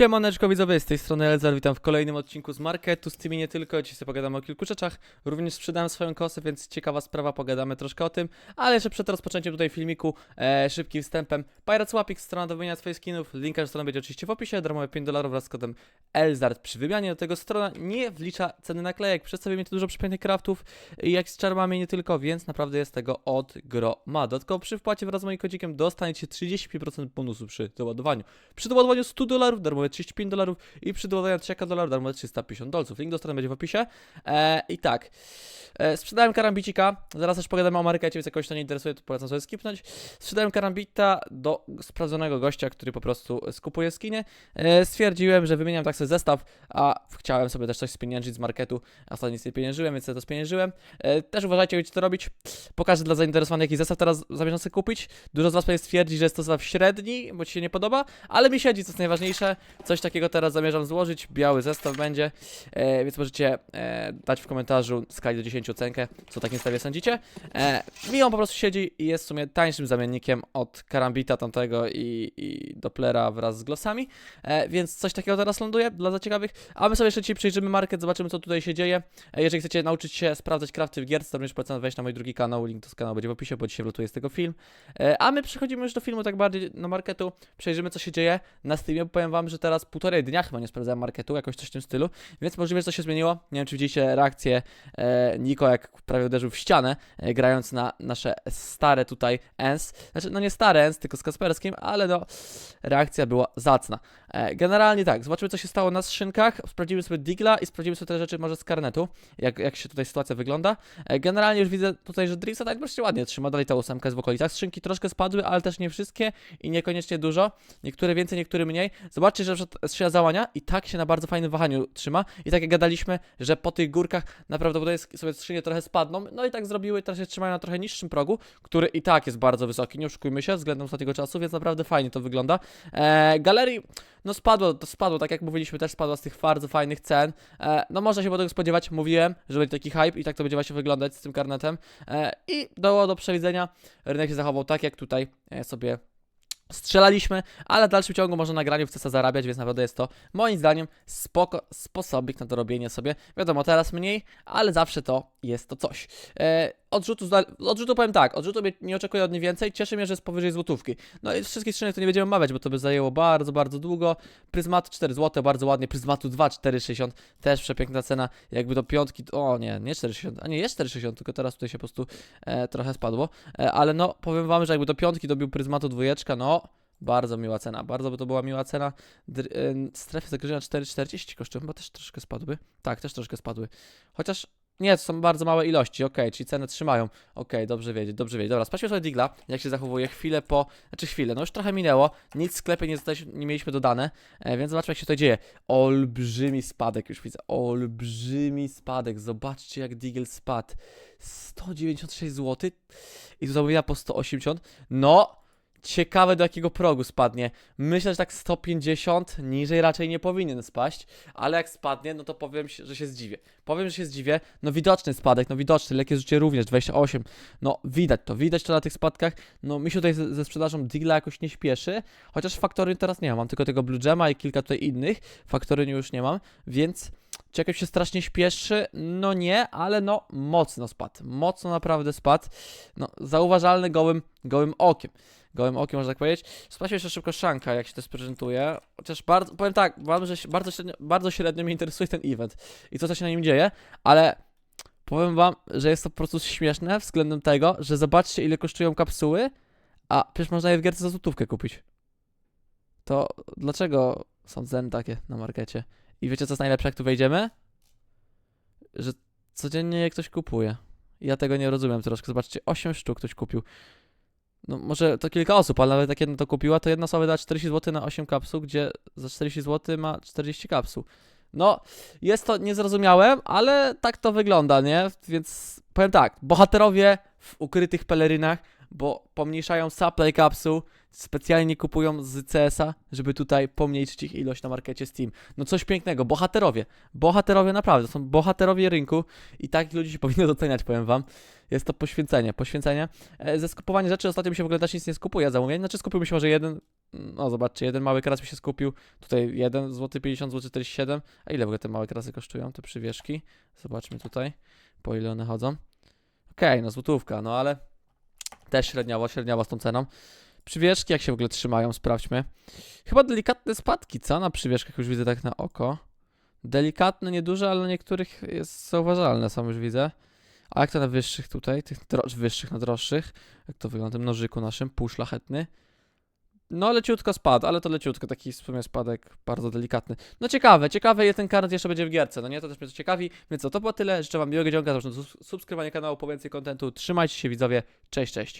Siemaneczko widzowie, z tej strony Elzar, witam w kolejnym odcinku z marketu, z tymi nie tylko, dzisiaj pogadamy o kilku rzeczach, również sprzedałem swoją kosę, więc ciekawa sprawa, pogadamy troszkę o tym, ale jeszcze przed rozpoczęciem tutaj filmiku, e, szybkim wstępem, Pirates Łapik, strona do wymiany swoich skinów, link do strony będzie oczywiście w opisie, darmowe 5 dolarów wraz z kodem Elzard przy wymianie, do tego strona nie wlicza ceny naklejek, przedstawia mi tu dużo przypiętych craftów, jak z czarmami nie tylko, więc naprawdę jest tego od groma. Dodatkowo przy wpłacie wraz z moim kodzikiem dostaniecie 35% bonusu przy doładowaniu. Przy doładowaniu 100 dolarów, darmowe 35 dolarów i przy doładowaniu 3 dolarów, darmowe 350 dolców. Link do strony będzie w opisie. E, I tak, e, sprzedałem karambicika, zaraz też pogadamy o markecie, więc jak kogoś to nie interesuje, to polecam sobie skipnąć. Sprzedałem karambita do sprawdzonego gościa, który po prostu skupuje skiny. E, stwierdziłem, że wymieniam tak sobie zestaw, a chciałem sobie też coś spieniężyć z marketu, a ostatnio nic nie pieniężyłem, więc sobie to spieniężyłem. E, też uważajcie, jak to robić. Pokażę dla zainteresowanych, jaki zestaw teraz zamierzam sobie kupić. Dużo z Was pewnie stwierdzi, że jest to zestaw średni, bo Ci się nie podoba, ale mi siedzi, co jest najważniejsze. Coś takiego teraz zamierzam złożyć. Biały zestaw będzie, e, więc możecie e, dać w komentarzu skali do 10 ocenkę, co takim zestawie sądzicie. E, mi on po prostu siedzi i jest w sumie tańszym zamiennikiem od karambita tamtego i, i Dopplera wraz z glosami, e, więc coś takiego teraz ląduje dla zaciekawych. A my sobie jeszcze dzisiaj przejrzymy market, zobaczymy co tutaj się dzieje. E, jeżeli chcecie nauczyć się sprawdzać crafty w gierce, to również polecam wejść na mój drugi kanał, link do kanału będzie w opisie, bo dzisiaj wlutuje z tego film. E, a my przechodzimy już do filmu tak bardziej na marketu, przejrzymy co się dzieje na Steamie, powiem wam, że teraz półtorej dnia chyba nie sprawdzałem marketu, jakoś coś w tym stylu, więc możliwe, że coś się zmieniło. Nie wiem, czy widzieliście reakcję e, Niko, jak prawie uderzył w ścianę, e, grając na nasze stare tutaj ENS. Znaczy, no nie stare ENS, tylko z Kasperskim, ale no, reakcja była zacna. E, generalnie tak, zobaczymy, co się stało na skrzynkach, sprawdzimy sobie Digla i sprawdzimy sobie te rzeczy może z karnetu, jak, jak się tutaj sytuacja wygląda. E, generalnie już widzę tutaj, że Drixa tak dość ładnie trzyma, dalej ta ósemka jest w okolicach. Skrzynki troszkę spadły, ale też nie wszystkie i niekoniecznie dużo. Niektóre więcej, niektóre mniej. Zobaczcie, że skrzynia załania i tak się na bardzo fajnym wahaniu trzyma. I tak jak gadaliśmy, że po tych górkach naprawdę sobie skrzynie trochę spadną, no i tak zrobiły, teraz się trzymają na trochę niższym progu, który i tak jest bardzo wysoki, nie oszukujmy się, względem ostatniego czasu, więc naprawdę fajnie to wygląda. E, galerii, no spadło, to spadło, tak jak mówiliśmy, też spadło z tych bardzo fajnych cen. E, no można się było tego spodziewać, mówiłem, że będzie taki hype i tak to będzie właśnie wyglądać z tym karnetem. E, I było do przewidzenia, rynek się zachował tak, jak tutaj e, sobie strzelaliśmy, ale w dalszym ciągu można na graniu w CESa zarabiać, więc naprawdę jest to moim zdaniem spoko sposobik na to robienie sobie. Wiadomo, teraz mniej, ale zawsze to jest to coś. E, odrzutu, odrzutu powiem tak, odrzutu nie oczekuję od niej więcej, cieszy mnie, że jest powyżej złotówki. No i wszystkich skrzynek to nie będziemy omawiać, bo to by zajęło bardzo, bardzo długo. Pryzmat 4 zł, bardzo ładnie, Pryzmatu 2, 4,60, też przepiękna cena, jakby do piątki, o nie, nie 4,60, a nie, jest 4,60, tylko teraz tutaj się po prostu e, trochę spadło, e, ale no, powiem wam, że jakby do piątki dobił Pryzmatu dwójeczka, no, bardzo miła cena, bardzo by to była miła cena. Dr y, strefy zagrożenia 4,40 kosztują, chyba też troszkę spadły. Tak, też troszkę spadły. Chociaż nie, to są bardzo małe ilości, ok, czyli ceny trzymają. Ok, dobrze wiedzieć, dobrze wiedzieć. Dobra, sprawdźmy sobie Digla, jak się zachowuje chwilę po, znaczy chwilę, no już trochę minęło, nic w sklepie nie, nie mieliśmy dodane, e, więc zobaczmy jak się to dzieje. Olbrzymi spadek, już widzę, olbrzymi spadek, zobaczcie jak Digel spadł. 196 zł i tu zamówienia po 180, no Ciekawe do jakiego progu spadnie. Myślę, że tak 150, niżej raczej nie powinien spaść, ale jak spadnie, no to powiem, że się zdziwię. Powiem, że się zdziwię. No widoczny spadek, no widoczny, lekkie zużycie również, 28. No widać to, widać to na tych spadkach. No mi się tutaj ze, ze sprzedażą Digla jakoś nie śpieszy, chociaż faktory teraz nie mam, mam tylko tego Blue Gemma i kilka tutaj innych. Faktory już nie mam, więc czy jakoś się strasznie śpieszy? No nie, ale no mocno spadł. Mocno naprawdę spadł. No zauważalny gołym, gołym okiem gołym okiem, można tak powiedzieć. Sprawdźmy jeszcze szybko Szanka, jak się to sprezentuje. Chociaż bardzo, powiem tak, że bardzo średnio, bardzo średnio mnie interesuje ten event i to, co się na nim dzieje, ale powiem wam, że jest to po prostu śmieszne względem tego, że zobaczcie, ile kosztują kapsuły, a przecież można je w gierce za złotówkę kupić. To dlaczego są ceny takie na markecie? I wiecie, co jest najlepsze, jak tu wejdziemy? Że codziennie je ktoś kupuje. Ja tego nie rozumiem troszkę. Zobaczcie, 8 sztuk ktoś kupił no może to kilka osób, ale nawet jak jedna to kupiła, to jedna osoba da 40 zł na 8 kapsuł, gdzie za 40 zł ma 40 kapsuł. No, jest to niezrozumiałe, ale tak to wygląda, nie? Więc powiem tak, bohaterowie w ukrytych pelerynach, bo pomniejszają supply kapsuł, specjalnie kupują z CS-a, żeby tutaj pomniejszyć ich ilość na markecie Steam. No coś pięknego, bohaterowie. Bohaterowie naprawdę, są bohaterowie rynku i takich ludzi się powinno doceniać, powiem wam. Jest to poświęcenie, poświęcenie. E, ze skupowania rzeczy ostatnio mi się w ogóle też nic nie skupuje zamówień, znaczy skupiłbym się może jeden, No zobaczcie, jeden mały kras mi się skupił. Tutaj 1 zł 50 zł 47. A ile w ogóle te małe krasy kosztują, te przywieszki? Zobaczmy tutaj, po ile one chodzą. Okej, no złotówka, no ale też średniawo, średniawo z tą ceną. Przywieszki jak się w ogóle trzymają, sprawdźmy. Chyba delikatne spadki, co? Na przywieszkach już widzę tak na oko. Delikatne, nieduże, ale na niektórych jest zauważalne są już widzę. A jak to na wyższych tutaj, tych wyższych na droższych? Jak to wygląda na tym nożyku naszym, półszlachetny? No leciutko spadł, ale to leciutko, taki w sumie spadek bardzo delikatny. No ciekawe, ciekawe ile ten karnet jeszcze będzie w gierce, no nie? To też mnie to ciekawi. Więc co, to było tyle. Życzę wam miłego dzionka, zapraszam do subs- subskrybowania kanału po więcej kontentu. Trzymajcie się widzowie, cześć, cześć.